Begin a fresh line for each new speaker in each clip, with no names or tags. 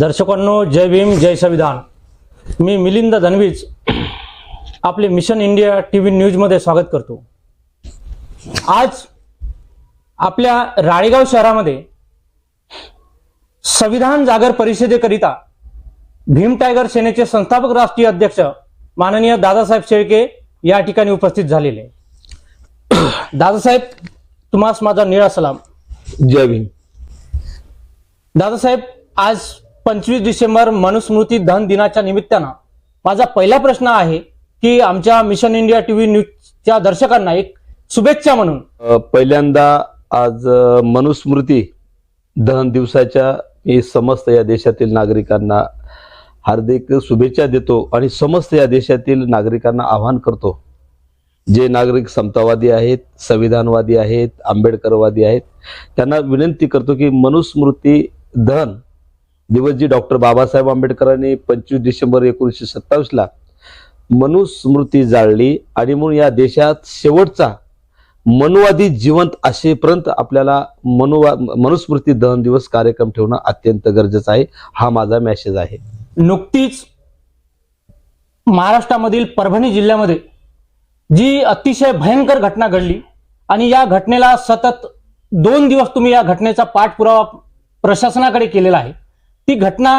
दर्शकांनो जय भीम जय संविधान. मी मिलिंद धनवीज आपले mission India T V न्यूजमध्ये स्वागत करतो. आज आपल्या राळेगाव शहरामध्ये संविधान जागर परिषदेकरिता भीम टायगर सेनेचे संस्थापक राष्ट्रीय अध्यक्ष माननीय दादासाहेब शेळके या ठिकाणी उपस्थित झालेले दादासाहेब तुम्हास माझा निळा सलाम.
जय भीम.
दादासाहेब आज पंचवीस डिसेंबर मनुस्मृती धन दिनाच्या निमित्तानं माझा पहिला प्रश्न आहे की आमच्या मिशन इंडिया टीव्ही न्यूजच्या दर्शकांना एक शुभेच्छा म्हणून.
पहिल्यांदा आज मनुस्मृती दहन दिवसाच्या मी समस्त या देशातील नागरिकांना हार्दिक शुभेच्छा देतो आणि समस्त या देशातील नागरिकांना आवाहन करतो. जे नागरिक समतावादी आहेत संविधानवादी आहेत आंबेडकरवादी आहेत त्यांना विनंती करतो की मनुस्मृती दहन दिवस जी डॉक्टर बाबासाहेब आंबेडकरांनी पंचवीस डिसेंबर एकोणीसशे सत्तावीसला मनुस्मृती जाळली आणि म्हणून या देशात शेवटचा मनुवादी जिवंत असेपर्यंत आपल्याला मनुवा मनुस्मृती दहन दिवस कार्यक्रम ठेवणं अत्यंत गरजेचं आहे. हा माझा मेसेज आहे.
नुकतीच महाराष्ट्रामधील परभणी जिल्ह्यामध्ये जी अतिशय भयंकर घटना घडली आणि या घटनेला सतत दोन दिवस तुम्ही या घटनेचा पाठपुरावा प्रशासनाकडे केलेला आहे. ती घटना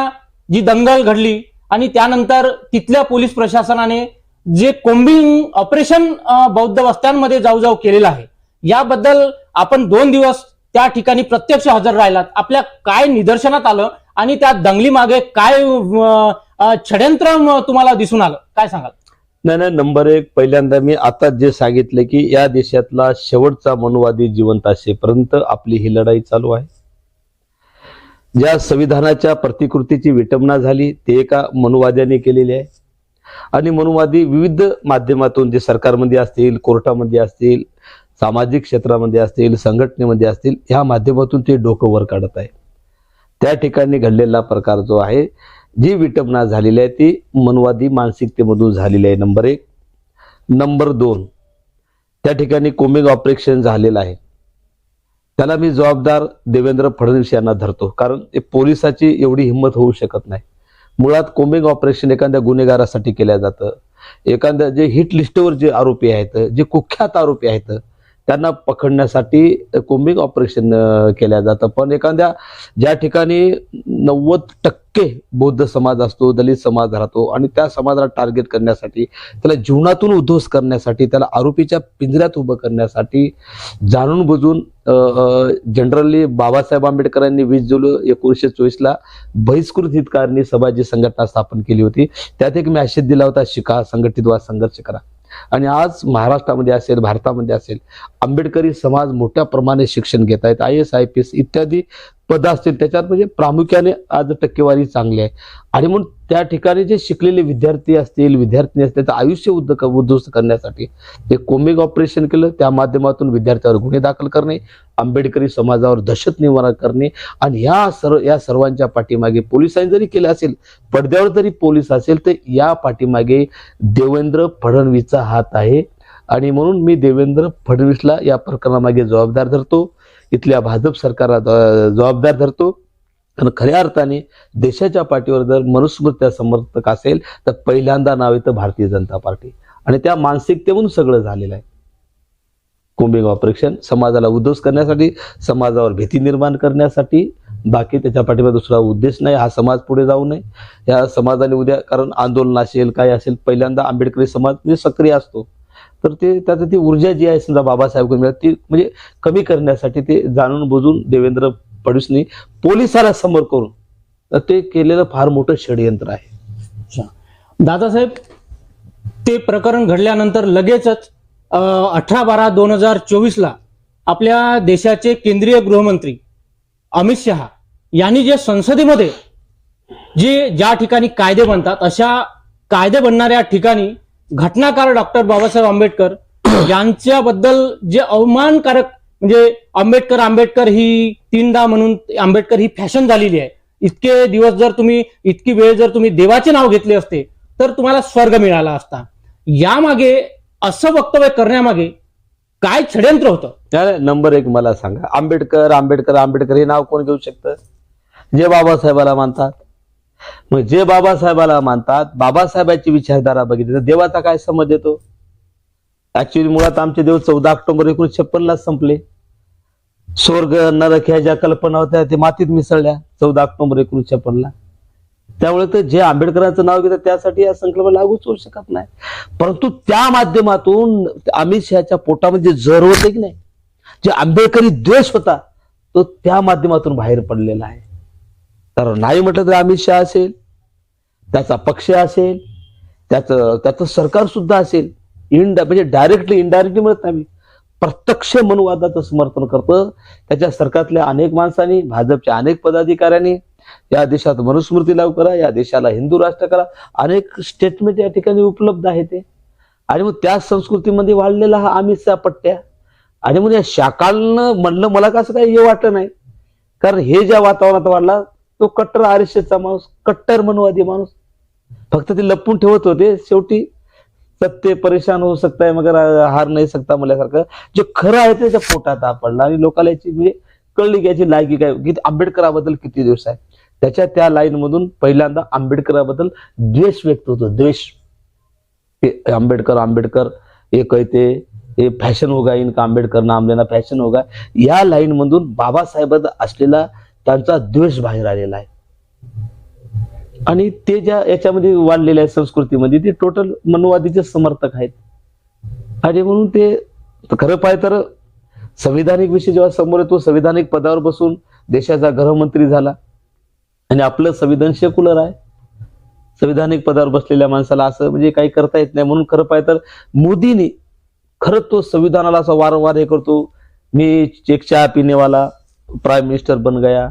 जी दंगल घडली आणि त्यानंतर तिथल्या पोलीस प्रशासनाने जे कोम्बिंग ऑपरेशन बौद्ध वस्त्यांमध्ये जाऊ जाऊ केलेलं आहे याबद्दल आपण दोन दिवस त्या ठिकाणी प्रत्यक्ष हजर राहिलात. आपल्या काय निदर्शनात आलं आणि त्या दंगली मागे काय षड्यंत्र तुम्हाला दिसून आलं? काय सांगाल?
नाही नाही नंबर एक पहिल्यांदा मी आता जे सांगितले की या देशातला शेवटचा मनुवादी जिवंत असेपर्यंत आपली ही लढाई चालू आहे. ज्या संविधानाच्या प्रतिकृतीची विटंबना झाली ते एका मनुवाद्याने केलेली आहे. आणि मनुवादी विविध माध्यमातून जे सरकारमध्ये असतील कोर्टामध्ये असतील सामाजिक क्षेत्रामध्ये असतील संघटनेमध्ये असतील ह्या माध्यमातून ते डोकं वर काढत आहे. त्या ठिकाणी घडलेला प्रकार जो आहे जी विटंबना झालेली आहे ती मनवादी मानसिकतेमधून झालेली आहे. नंबर एक. नंबर दोन. त्या ठिकाणी कोमिंग ऑपरेशन झालेलं आहे. त्याला मी जबाबदार देवेंद्र फडणवीस यांना धरतो. कारण ते पोलिसाची एवढी हिंमत होऊ शकत नाही. मुळात कोम्बिंग ऑपरेशन एखाद्या गुन्हेगारासाठी केलं जातं. एखाद्या जे हिट लिस्टवर जे आरोपी आहेत जे कुख्यात आरोपी आहेत त्यांना पकडण्यासाठी कोमिंग ऑपरेशन केल्या जातं. पण एखाद्या ज्या ठिकाणी नव्वद टक्के बौद्ध समाज असतो दलित समाज राहतो आणि त्या समाजाला टार्गेट करण्यासाठी त्याला जीवनातून उद्ध्वस्त करण्यासाठी त्याला आरोपीच्या पिंजऱ्यात उभं करण्यासाठी जाणून बुजून जनरली बाबासाहेब आंबेडकरांनी वीस जुलै एकोणीसशे चोवीसला बहिष्कृत हितकारणी सभा जी संघटना स्थापन केली होती. त्यात एक मॅसेज दिला होता शिका संघटित वा संघर्ष करा. आणि आज महाराष्ट्रामध्ये असेल भारतामध्ये असेल आंबेडकरी समाज मोठ्या प्रमाणे शिक्षण घेत आहेत I S I P S इत्यादी पद असतील त्याच्यात म्हणजे प्रामुख्याने आज टक्केवारी चांगली आहे. आणि म्हणून त्या ठिकाणी जे शिकलेले विद्यार्थी असतील विद्यार्थी असतील त्याचं आयुष्य उद्ध उद्ध्वस्त करण्यासाठी ते कोमिक ऑपरेशन केलं त्या माध्यमातून विद्यार्थ्यावर गुन्हे दाखल करणे आंबेडकरी समाजावर दहशत निवारण करणे आणि या सर्व या सर्वांच्या पाठीमागे पोलिसांनी जरी केलं असेल पडद्यावर जरी पोलीस असेल तर या पाठीमागे देवेंद्र फडणवीसचा हात आहे. आणि म्हणून मी देवेंद्र फडणवीसला या प्रकरणामागे जबाबदार धरतो. इथल्या भाजप सरकारला ज- जबाबदार धरतो. कारण खऱ्या अर्थाने देशाच्या पाठीवर जर मनुस्मृत्या समर्थक असेल तर पहिल्यांदा नाव येतं भारतीय जनता पार्टी. आणि त्या मानसिकतेहून सगळं झालेलं आहे. कुंभिंग ऑपरेशन समाजाला उद्ध्वस्त करण्यासाठी समाजावर भीती निर्माण करण्यासाठी बाकी त्याच्या पाठीमा दुसरा उद्देश नाही हा समाज पुढे जाऊ नये. या समाजाने उद्या कारण आंदोलन असेल काय असेल पहिल्यांदा आंबेडकरी समाज म्हणजे सक्रिय असतो. तर ते त्याचं ती ऊर्जा जी आहे समजा बाबासाहेब मिळत ती म्हणजे कमी करण्यासाठी ते जाणून बुजून देवेंद्र फडणवीसनी पोलिसाला समोर करून ते केलेलं फार मोठं षडयंत्र आहे.
दादासाहेब ते प्रकरण घडल्यानंतर लगेचच अठरा बारा दोन हजार चोवीस ला आपल्या देशाचे केंद्रीय गृहमंत्री अमित शहा यांनी जे संसदेमध्ये जे ज्या ठिकाणी कायदे बनतात अशा कायदे बनणाऱ्या ठिकाणी घटनाकार डॉक्टर बाबासाहेब आंबेडकर यांच्याबद्दल जे अवमानकारक म्हणजे आंबेडकर आंबेडकर ही तीनदा म्हणून आंबेडकर ही फॅशन झालेली आहे. इतके दिवस जर तुम्ही इतकी वेळ जर तुम्ही देवाचे नाव घेतले असते तर तुम्हाला स्वर्ग मिळाला असता. यामागे असं वक्तव्य करण्यामागे काय षड्यंत्र होतं?
त्या नंबर एक मला सांगा. आंबेडकर आंबेडकर आंबेडकर हे नाव कोण घेऊ शकतं? जे बाबासाहेबाला मानतात. मग जे बाबासाहेबाला मानतात बाबासाहेबांची विचारधारा बघितली तर देवाचा काय समज येतो? ऍक्च्युली मुळात आमचे देव चौदा ऑक्टोबर एकोणीसशे छप्पनला संपले. स्वर्ग नरक ह्या ज्या कल्पना होत्या ते मातीत मिसळल्या चौदा ऑक्टोबर एकोणीसशे छप्पनला त्यामुळे तर जे आंबेडकरांचं नाव घेतात त्यासाठी या संकल्प लागूच होऊ शकत नाही. परंतु त्या माध्यमातून अमित शहाच्या पोटामध्ये जर होते की नाही जे आंबेडकरी द्वेष होता तो त्या माध्यमातून बाहेर पडलेला आहे. तर नाही म्हटलं तर अमित शहा असेल त्याचा पक्ष असेल त्याचं त्याचं सरकार सुद्धा असेल. इंड म्हणजे डायरेक्टली इनडायरेक्टली म्हणत नाही प्रत्यक्ष मनुवादाचं समर्थन करतं. त्याच्या सरकारतल्या अनेक माणसांनी भाजपच्या अनेक पदाधिकाऱ्यांनी या देशात मनुस्मृती लागू करा या देशाला हिंदू राष्ट्र करा. अनेक स्टेटमेंट या ठिकाणी उपलब्ध आहे ते. आणि मग त्या संस्कृतीमध्ये वाढलेला हा अमित पट्ट्या. आणि मग या शाकालनं म्हणलं मला कसं काही हे वाटलं नाही. कारण हे ज्या वातावरणात वाढला तो कट्टर आरिष्यचा माणूस कट्टर मनुवादी माणूस. फक्त ते लपून ठेवत होते शेवटी सत्य परेशान होऊ सकताय मगर हार नाही सकता म्हणल्यासारखं जे खरं आहे त्याच्या पोटात आपडलं. आणि लोकांना याची म्हणजे कळली की याची लायकी काय की आंबेडकराबद्दल किती दिवस आहे. त्याच्या त्या लाईन मधून पहिल्यांदा आंबेडकराबद्दल द्वेष व्यक्त होतो. द्वेष. आंबेडकर आंबेडकर हे कहते हे फॅशन होगा इनका आंबेडकर नाम लेना फॅशन होगा. या लाईन मधून बाबासाहेबांचा असलेला त्यांचा द्वेष बाहेर आलेला आहे. आणि ते ज्या याच्यामध्ये वाढलेल्या आहे संस्कृतीमध्ये ते टोटल मनवादीचे समर्थक आहेत. आणि म्हणून ते खरं पाहिजे तर संविधानिक विषय जेव्हा समोर येतो संविधानिक पदावर बसून देशाचा गृहमंत्री झाला. आणि आपलं संविधान सेक्युलर आहे. संविधानिक पदावर बसलेल्या माणसाला असं म्हणजे काही करता येत नाही. म्हणून खरं पाहिजे तर मोदींनी खरं तो संविधानाला असं वारंवार हे करतो. मी एक चहा पिणेवाला प्राईम मिनिस्टर बन गया.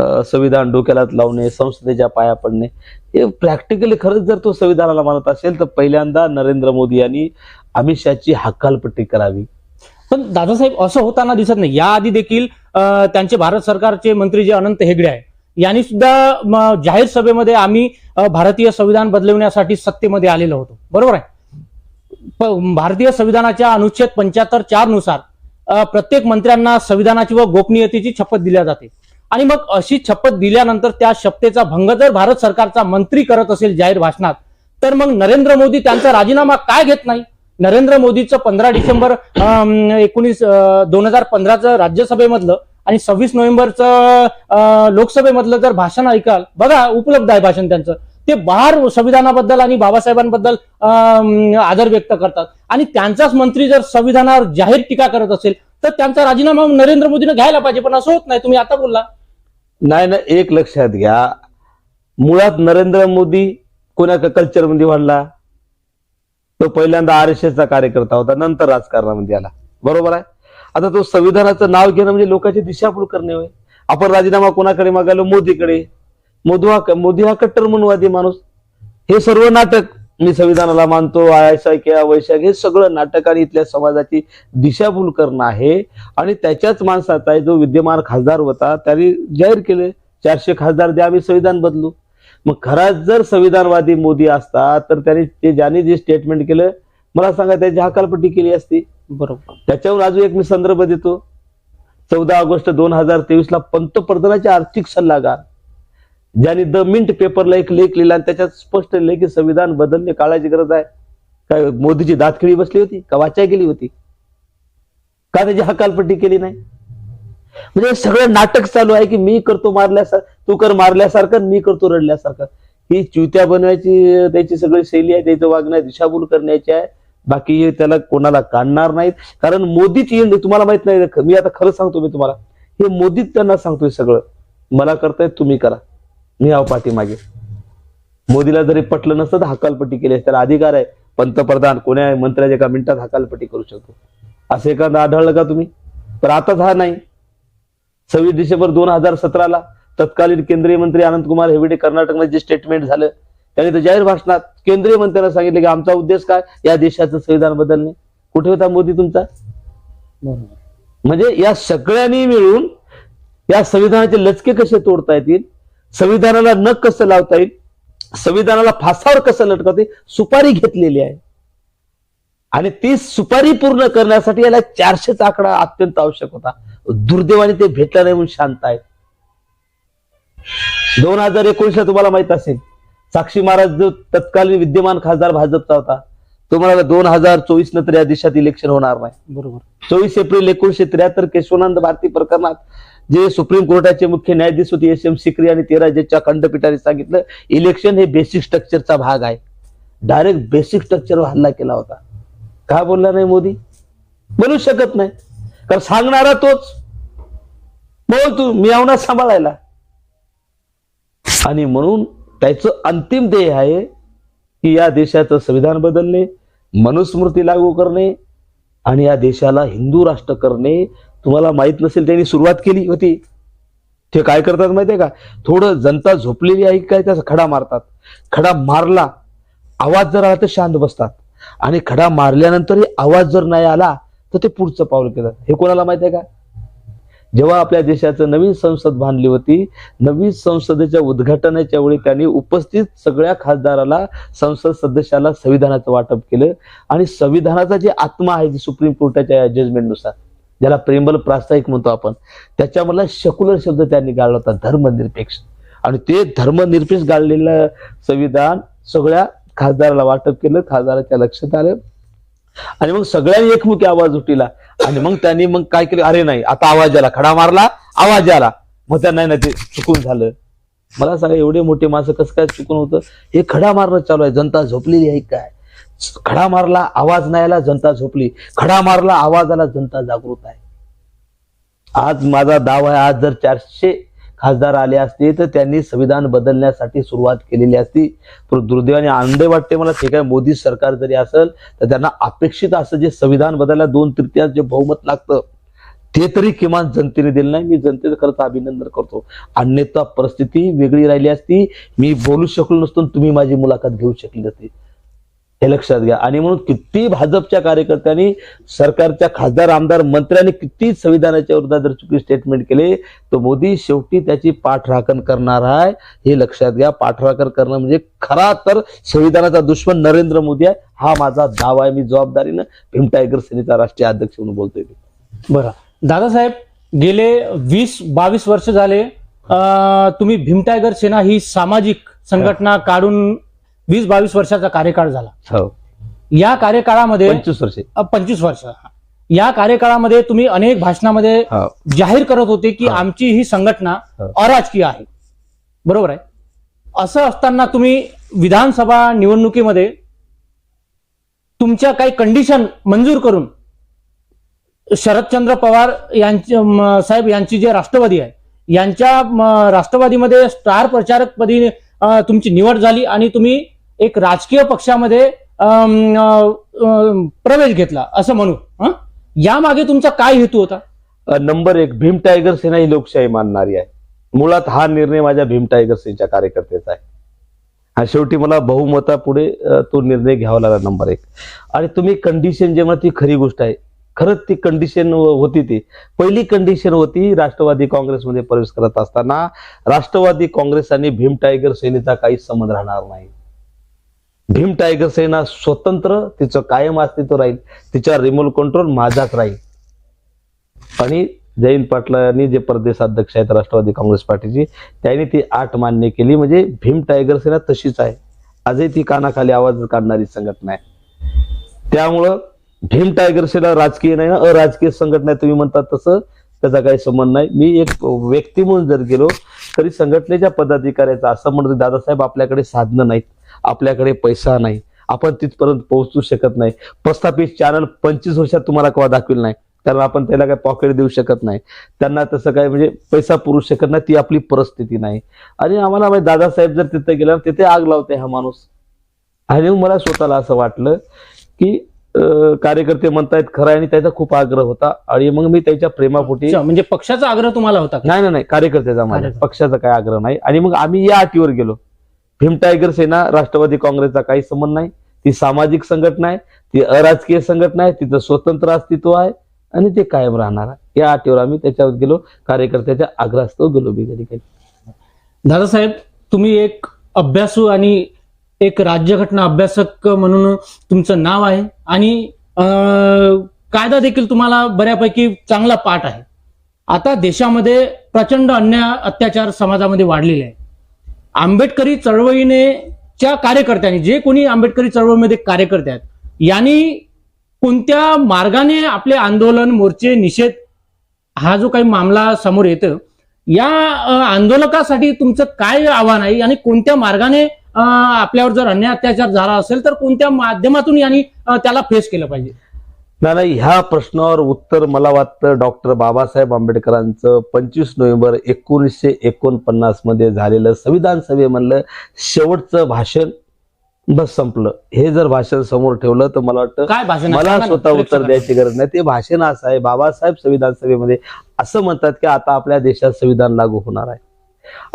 संविधान डोक्याला लावणे संसदेच्या पाया पडणे हे प्रॅक्टिकली खरंच जर तो संविधानाला मानत असेल तर पहिल्यांदा नरेंद्र मोदी यांनी अमित शहाची हक्कालपट्टी करावी.
पण दादासाहेब असं होताना दिसत नाही. याआधी देखील त्यांचे भारत सरकारचे मंत्री जे अनंत हेगडे आहे यांनी सुद्धा जाहीर सभेमध्ये आम्ही भारतीय संविधान बदलवण्यासाठी सत्तेमध्ये आलेलो होतो. बरोबर आहे? भारतीय संविधानाच्या अनुच्छेद पंच्याहत्तर चारनुसार प्रत्येक मंत्र्यांना संविधानाची व गोपनीयतेची शपथ दिल्या जाते. आणि मग अशी शपथ दिल्यानंतर त्या शपथेचा भंग जर भारत सरकारचा मंत्री करत असेल जाहीर भाषणात तर मग नरेंद्र मोदी त्यांचा राजीनामा काय घेत नाही? नरेंद्र मोदीचं पंधरा डिसेंबर एकोणीस दोन हजार पंधराचं राज्यसभेमधलं आणि सव्वीस नोव्हेंबरचं लोकसभेमधलं जर भाषण ऐकाल बघा उपलब्ध आहे भाषण त्यांचं. ते बाहेर संविधानाबद्दल आणि बाबासाहेबांबद्दल अं, आदर व्यक्त करतात. आणि त्यांचाच मंत्री जर संविधानावर जाहीर टीका करत असेल तर त्यांचा राजीनामा नरेंद्र मोदीनं घ्यायला पाहिजे पण असं होत नाही. तुम्ही आता बोलला.
नाही ना एक लक्षात घ्या. मुळात नरेंद्र मोदी कोणा कल्चरमध्ये वाढला? तो पहिल्यांदा आर एस एसचा कार्यकर्ता होता नंतर राजकारणामध्ये आला. बरोबर आहे? आता तो संविधानाचं नाव घेणं म्हणजे लोकांची दिशाभूल करणे होय. आपण राजीनामा कोणाकडे मागायलो? मोदीकडे. मोदी हा मोदी हा कट्टर मनवादी माणूस. हे सर्व नाटक मी संविधानाला मानतो आयसा किंवा वैशाख हे सगळं नाटक आणि इथल्या समाजाची दिशाभूल करणं आहे. आणि त्याच्याच माणसाचा आहे जो विद्यमान खासदार होता त्यांनी जाहीर केले चारशे खासदार द्या आम्ही संविधान बदलू. मग खराच जर संविधानवादी मोदी असता तर त्यांनी ते ज्यांनी जे स्टेटमेंट केलं मला सांगा त्याची हकालपट्टी केली असती.
बरोबर.
त्याच्यावर अजून एक मी संदर्भ देतो. चौदा ऑगस्ट दोन हजार तेवीस ला पंतप्रधानाचे आर्थिक सल्लागार. ज्यांनी द मिंट पेपरला एक लेख लिहिला आणि त्याच्यात स्पष्ट लिहिले की संविधान बदलणे काळाची गरज आहे. काय मोदीची दातखिळी बसली होती? का वाचाय गेली होती? का त्याची हकालपट्टी केली नाही? म्हणजे सगळं नाटक चालू आहे की मी करतो मारल्यासार तू कर मारल्यासारखं मी करतो रडल्यासारखं. ही च्युत्या बनवायची त्याची सगळी शैली आहे त्याचं वागणं दिशाभूल करण्याची आहे. बाकी हे त्याला कोणाला काढणार नाहीत. कारण मोदीच येईल तुम्हाला माहीत नाही. मी आता खरं सांगतो मी तुम्हाला. हे मोदीच त्यांना सांगतोय सगळं. मला करतायत तुम्ही करा. मी आहो पाठीमागे. मोदीला जरी पटलं नसतं तर हकालपट्टी केली असती. त्याला अधिकार आहे. पंतप्रधान कोण्या मंत्र्याच्या एका मिनिटात हकालपट्टी करू शकतो. असं एखादं आढळलं का तुम्ही? पण आताच हा नाही. सव्वीस डिसेंबर दोन हजार सतराला तत्कालीन केंद्रीय मंत्री अनंतकुमार हेगडे कर्नाटकमध्ये जे स्टेटमेंट झालं त्यांनी तर जाहीर भाषणात केंद्रीय मंत्र्यांना सांगितलं की आमचा उद्देश काय? या देशाचं संविधान बदलणे. कुठे होता मोदी तुमचा? म्हणजे या सगळ्यांनी मिळून या संविधानाचे लचके कसे तोडता येतील? संविधानाला नख कसं लावता येईल? संविधानाला फासावर कसं लटकवता येईल? सुपारी घेतलेली आहे. आणि ती सुपारी पूर्ण करण्यासाठी याला चारशेचा आकडा अत्यंत आवश्यक होता. दुर्दैवाने ते भेटला नाही म्हणून शांत आहे दोन हजार एकोणीसला तुम्हाला माहीत असेल साक्षी महाराज जो तत्कालीन विद्यमान खासदार भाजपचा होता तुम्हाला दोन हजार चोवीस नंतर या देशात इलेक्शन होणार नाही.
बरोबर.
चोवीस एप्रिल एकोणीशे त्र्याहत्तर केशवानंद भारती प्रकरणात जे सुप्रीम कोर्टाचे मुख्य न्यायाधीश होते एस एम सिक्री आणि तेरा जजच्या खंडपीठाने सांगितलं इलेक्शन हे बेसिक स्ट्रक्चरचा भाग आहे. डायरेक्ट बेसिक स्ट्रक्चरवर हल्ला केला होता. का बोलला नाही मोदी? बोलू शकत नाही. कारण सांगणारा तोच. बोल तू मी आवना सांभाळायला. आणि म्हणून त्याचं अंतिम ध्येय आहे की या देशाचं संविधान बदलणे मनुस्मृती लागू करणे आणि या देशाला हिंदू राष्ट्र करणे तुम्हाला माहीत नसेल त्यांनी सुरुवात केली होती. ते काय करतात माहितीये का? थोडं जनता झोपलेली आहे काय त्याचा खडा मारतात. खडा मारला आवाज जर आला तर शांत बसतात. आणि खडा मारल्यानंतरही आवाज जर नाही आला तर ते पुढचं पाऊल केलं हे कोणाला माहीत आहे का? जेव्हा आपल्या देशाचं नवीन संसद बांधली होती नवीन संसदेच्या उद्घाटनाच्या वेळी त्यांनी उपस्थित सगळ्या खासदाराला संसद सदस्याला संविधानाचं वाटप केलं. आणि संविधानाचा जे आत्मा आहे जी सुप्रीम कोर्टाच्या जजमेंटनुसार ज्याला प्रेमबल प्रास्ताविक म्हणतो आपण त्याच्यामधला शकुलर शब्द त्यांनी गाळला होता धर्मनिरपेक्ष. आणि ते धर्मनिरपेक्ष गाळलेलं संविधान सगळ्या खासदाराला वाटप केलं खासदाराच्या लक्षात आलं. आणि मग सगळ्यांनी एकमुखी आवाज उठिला. आणि मग त्यांनी मग काय केलं? अरे नाही आता आवाज आला खडा मारला आवाज आला. मग त्यांना नाही ते चुकून झालं. मला सांगा एवढे मोठे माणसं कसं काय चुकून होतं? हे खडा मारणं चालू आहे जनता झोपलेली आहे काय? खडा मारला आवाज नाही आला जनता झोपली. खडा मारला आवाज आला जनता जागृत आहे. आज माझा दावा आहे आज जर चारशे खासदार आले असते तर त्यांनी संविधान बदलण्यासाठी सुरुवात केलेली असती. पण दुर्दैवाने आनंद वाटते मला ते काय मोदी सरकार जरी असेल तर त्यांना अपेक्षित असं जे संविधान बदलायला दोन तृतीयांश जे बहुमत लागतं ते तरी किमान जनतेने दिलं नाही. मी जनतेचं खरंच अभिनंदन करतो. अन्यथा परिस्थिती वेगळी राहिली असती. मी बोलू शकलो नसतो तुम्ही माझी मुलाखत घेऊ शकली नसती. हे लक्षात घ्या. आणि म्हणून किती भाजपच्या कार्यकर्त्यांनी सरकारच्या खासदार आमदार मंत्र्यांनी किती संविधानाच्या विरोधात जर चुकी स्टेटमेंट केले तर मोदी शेवटी त्याची पाठराखण करणार आहे हे लक्षात घ्या. पाठराखण करणं म्हणजे खरा तर संविधानाचा दुश्मन नरेंद्र मोदी आहे हा माझा दावा आहे. मी जबाबदारीनं भीम टायगर सेनेचा राष्ट्रीय अध्यक्ष म्हणून बोलतोय मी.
बरं. दादासाहेब गेले वीस बावीस वर्ष झाले तुम्ही भीम टायगर सेना ही सामाजिक संघटना काढून वीस बावीस वर्षाचा कार्यकाळ झाला.
हो.
या कार्यकाळामध्ये
पंचवीस वर्षे.
पंचवीस वर्ष. या कार्यकाळामध्ये तुम्ही अनेक भाषणामध्ये
हो.
जाहीर करत होते की
हा.
आमची ही संघटना. अराजकीय आहे. बरोबर आहे? असं असताना तुम्ही विधानसभा निवडणुकीमध्ये तुमच्या काही कंडिशन मंजूर करून शरदचंद्र पवार यांचे साहेब यांची जे राष्ट्रवादी आहे यांच्या राष्ट्रवादीमध्ये स्टार प्रचारक पदी अ, तुमची निवड झाली आणि तुम्ही एक राजकीय पक्षामध्ये प्रवेश घेतला असं म्हणू. यामागे तुमचा काय हेतू होता?
नंबर एक भीम टायगर सेना ही लोकशाही मानणारी आहे. मुळात हा निर्णय माझ्या भीम टायगर सेनेच्या कार्यकर्त्याचा आहे. हा शेवटी मला बहुमतापुढे तो निर्णय घ्यावा लागला नंबर एक. आणि तुम्ही कंडिशन जे म्हणा ती खरी गोष्ट आहे. खरंच ती कंडिशन होती ती. पहिली कंडिशन होती राष्ट्रवादी काँग्रेसमध्ये प्रवेश करत असताना राष्ट्रवादी काँग्रेस आणि भीम टायगर सेनेचा काही संबंध राहणार नाही. भीम टायगर सेना स्वतंत्र तिचं कायम अस्तित्व राहील तिच्या रिमोट कंट्रोल माझाच राहील. आणि जयंत पाटलांनी जे प्रदेशाध्यक्ष आहेत राष्ट्रवादी काँग्रेस पार्टीची त्यांनी ती आठ मान्य केली. म्हणजे भीम टायगर सेना तशीच आहे. आजही ती कानाखाली आवाज काढणारी संघटना आहे. त्यामुळं भीम टायगर सेना राजकीय नाही ना अराजकीय संघटना आहे तुम्ही म्हणतात तसं. त्याचा काही संबंध नाही. मी एक व्यक्ती म्हणून जर गेलो तरी संघटनेच्या पदाधिकाऱ्याचा असं म्हणतो दादासाहेब आपल्याकडे साधनं नाहीत. आपल्याकडे पैसा नाही. आपण तिथपर्यंत पोहोचू शकत नाही. प्रस्थापित चॅनल पंचवीस वर्षात तुम्हाला केव्हा दाखवेल नाही? कारण आपण त्याला काय पॉकेट देऊ शकत नाही. त्यांना तसं काय म्हणजे पैसा पुरू शकत नाही. ती आपली परिस्थिती नाही. आणि आम्हाला माहिती दादासाहेब जर तिथे गेला तिथे आग लावते हा माणूस. आणि मला स्वतःला असं वाटलं की कार्यकर्ते म्हणतायत खरं आणि त्याचा खूप आग्रह होता. आणि मग मी त्याच्या प्रेमापोटी
म्हणजे पक्षाचा आग्रह तुम्हाला होता?
नाही नाही नाही कार्यकर्त्याचा माझ्या. पक्षाचा काही आग्रह नाही. आणि मग आम्ही या अटीवर गेलो. भीम टायगर सेना राष्ट्रवादी काँग्रेसचा काही संबंध नाही. ती सामाजिक संघटना आहे ती अराजकीय संघटना आहे तिचं स्वतंत्र अस्तित्व आहे आणि ते कायम राहणार आहे. या अटीवर आम्ही त्याच्यावर गेलो. कार्यकर्त्याच्या आग्रहास्तव गेलो कधी काही.
दादासाहेब तुम्ही एक अभ्यासू आणि एक राज्यघटना अभ्यासक म्हणून तुमचं नाव आहे. आणि कायदा देखील तुम्हाला बऱ्यापैकी चांगला पाठ आहे. आता देशामध्ये प्रचंड अन्याय अत्याचार समाजामध्ये वाढलेले आहे आंबेडकरी चळवळीने च्या कार्यकर्त्यांनी जे कोणी आंबेडकरी चळवळीमध्ये कार्यकर्ते आहेत यांनी कोणत्या मार्गाने आपले आंदोलन मोर्चे निषेध हा जो काही मामला समोर येतं या आंदोलकासाठी तुमचं काय आव्हान आहे आणि कोणत्या मार्गाने आपल्यावर जर अन्याय अत्याचार झाला असेल तर कोणत्या माध्यमातून यांनी त्याला फेस केलं पाहिजे
नाही ह्या प्रश्नावर उत्तर मला वाटतं डॉक्टर बाबासाहेब आंबेडकरांचं पंचवीस नोव्हेंबर एकोणीसशे एकोणपन्नासमध्ये झालेलं संविधान सभेमधलं शेवटचं भाषण बस संपलं हे जर भाषण समोर ठेवलं तर मला वाटतं
काय भाषण?
मला स्वतः उत्तर. द्यायची गरज नाही ते भाषण असं आहे बाबासाहेब संविधान सभेमध्ये असं म्हणतात की आता आपल्या देशात संविधान लागू होणार आहे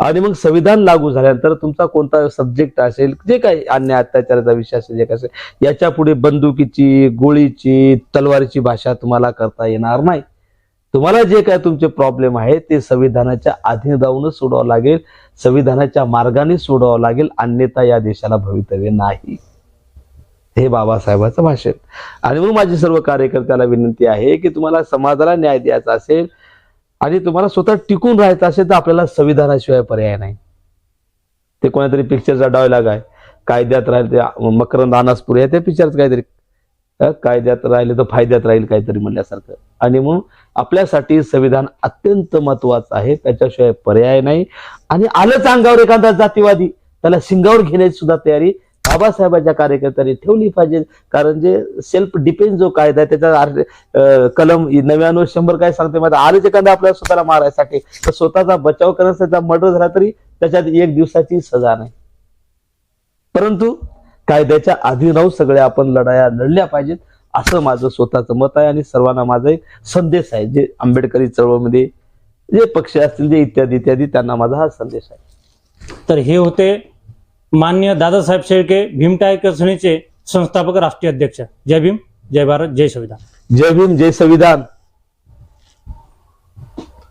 आणि मग संविधान लागू झाल्यानंतर तुमचा कोणता सब्जेक्ट असेल जे काही अन्याय अत्याचाराचा विषय असेल जे काय असेल याच्यापुढे बंदुकीची गोळीची तलवारीची भाषा तुम्हाला करता येणार नाही. तुम्हाला जे काय तुमचे प्रॉब्लेम आहे ते संविधानाच्या अधीन जाऊनच सोडवावं लागेल. संविधानाच्या मार्गाने सोडवावं लागेल. अन्यथा या देशाला भवितव्य नाही. हे बाबासाहेबाचं भाषण. आणि मग माझी सर्व कार्यकर्त्याला विनंती आहे की तुम्हाला समाजाला न्याय द्यायचा असेल आणि तुम्हाला स्वतः टिकून राहायचं असेल तर आपल्याला संविधानाशिवाय पर्याय नाही. ते कोणातरी पिक्चरचा डायलॉग आहे कायद्यात राहिले ते मकरंद अनासपुरी आहे त्या पिक्चरचं काहीतरी. कायद्यात राहिले तर फायद्यात राहील काहीतरी म्हणल्यासारखं. आणि म्हणून आपल्यासाठी संविधान अत्यंत महत्वाचं आहे त्याच्याशिवाय पर्याय नाही. आणि आलंच अंगावर एखादा जातीवादी त्याला सिंगावर घेण्याची सुद्धा तयारी बाबासाहेबांच्या कार्यकर्त्यांनी ठेवली पाहिजे. कारण जे सेल्फ डिफेन्स जो कायदा आहे त्याचा कलम नव्याण्णव शंभर काय सांगते माहिती आहे? आलंच एखादा आपल्याला स्वतःला मारायसाठी. तर स्वतःचा बचाव करण्यासाठी मर्डर झाला तरी त्याच्यात एक दिवसाची सजा नाही. परंतु कायद्याच्या अधीन राहून सगळ्या आपण लढाया लढल्या पाहिजेत असं माझं स्वतःचं मत आहे आणि सर्वांना माझा एक संदेश आहे. जे आंबेडकरी चळवळमध्ये जे पक्ष असतील जे इत्यादी इत्यादी त्यांना माझा हा संदेश आहे.
तर हे होते मान्य दादासाहेब शेळके भीमटायकर सेनेचे संस्थापक राष्ट्रीय अध्यक्ष. जय भीम जय भारत जय संविधान.
जय भीम जय संविधान.